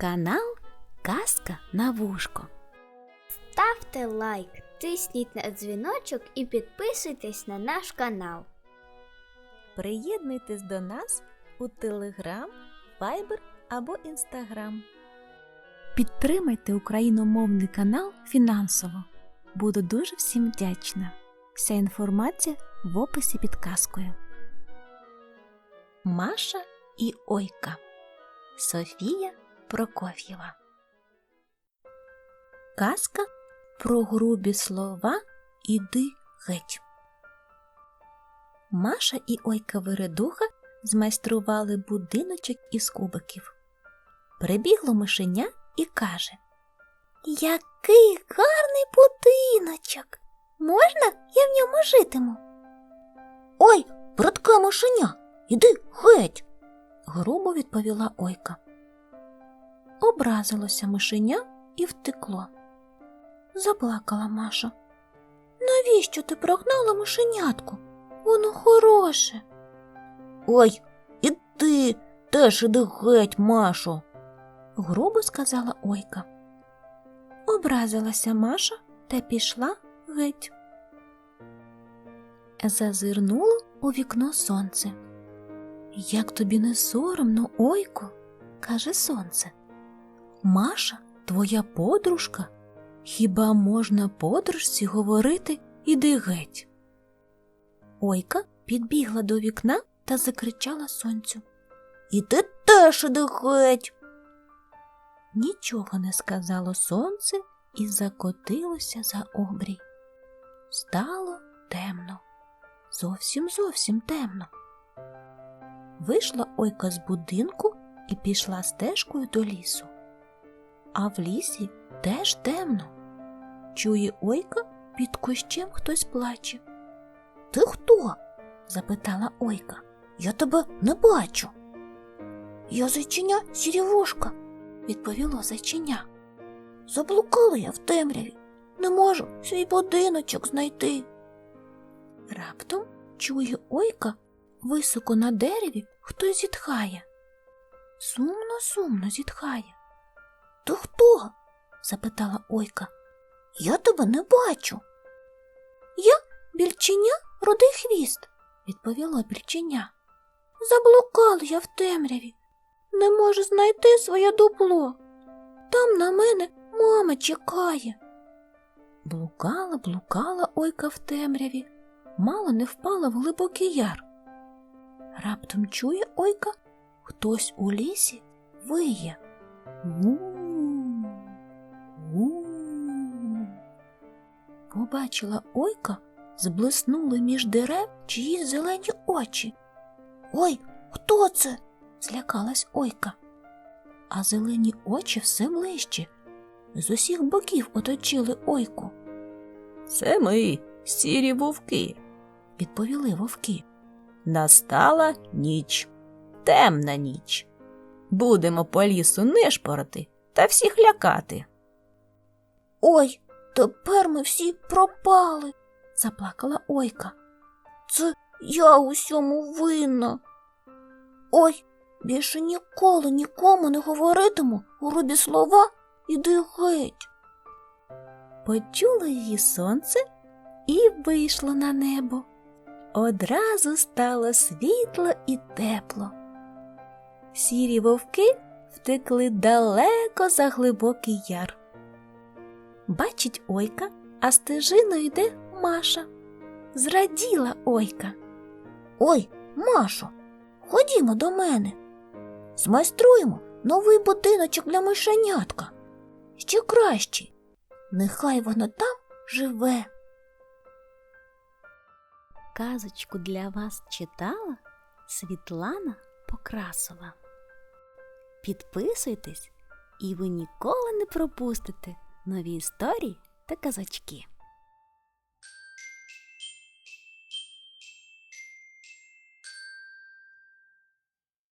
Канал Казка на вушко. Ставте лайк, тисніть на дзвіночок і підписуйтесь на наш канал. Приєднуйтесь до нас у Телеграм, Viber або Інстаграм. Підтримайте україномовний канал фінансово. Буду дуже всім вдячна. Вся інформація в описі під казкою. Маша і Ойка Софія Прокоф'єва. Казка про грубі слова Іди геть. Маша і Ойка Вередуха змайстрували будиночок із кубиків. Прибігло мишеня і каже Який гарний будиночок! Можна я в ньому житиму? Ой, братка мишеня, іди геть. грубо відповіла Ойка. Образилося мишеня і втекло. Заплакала Маша. Навіщо ти прогнала мишенятку? Воно хороше. Ой, і ти теж іди геть, Машо, грубо сказала Ойка. Образилася Маша та пішла геть. Зазирнуло у вікно сонце. Як тобі не соромно, Ойко, каже сонце. Маша, твоя подружка. Хіба можна подружці говорити іди геть? Ойка підбігла до вікна та закричала сонцю. І ти теж іди геть. Нічого не сказало сонце і закотилося за обрій. Стало темно, зовсім зовсім темно. Вийшла Ойка з будинку і пішла стежкою до лісу. А в лісі теж темно. Чує Ойка, під кущем хтось плаче. Ти хто? запитала Ойка. Я тебе не бачу. Я зайчиня сірівушка, відповіло зайчиня. Заблукала я в темряві, не можу свій будиночок знайти. Раптом чує Ойка, високо на дереві хтось зітхає. Сумно, сумно зітхає. Ти хто? запитала Ойка. Я тебе не бачу. Я більченя рудий хвіст, відповіла більченя. Заблукала я в темряві. Не можу знайти своє дупло. Там на мене мама чекає. Блукала, блукала ойка в темряві, мало не впала в глибокий яр. Раптом чує ойка, хтось у лісі виє. Побачила ойка, зблиснули між дерев чиїсь зелені очі. Ой, хто це? злякалась ойка. А зелені очі все ближче. З усіх боків оточили ойку. Це ми, сірі вовки, відповіли вовки. Настала ніч, темна ніч. Будемо по лісу нишпорити та всіх лякати. Ой, тепер ми всі пропали, заплакала ойка. Це я усьому винна. Ой, більше ніколи нікому не говоритиму у грубі слова іди геть. Почуло її сонце і вийшло на небо. Одразу стало світло і тепло. Сірі вовки втекли далеко за глибокий яр. Бачить ойка, а стежиною йде Маша. Зраділа ойка. Ой, Машо, ходімо до мене. Змайструємо новий будиночок для мишенятка. Ще кращий. Нехай воно там живе. Казочку для вас читала Світлана Покрасова. Підписуйтесь, і ви ніколи не пропустите нові історії та казочки.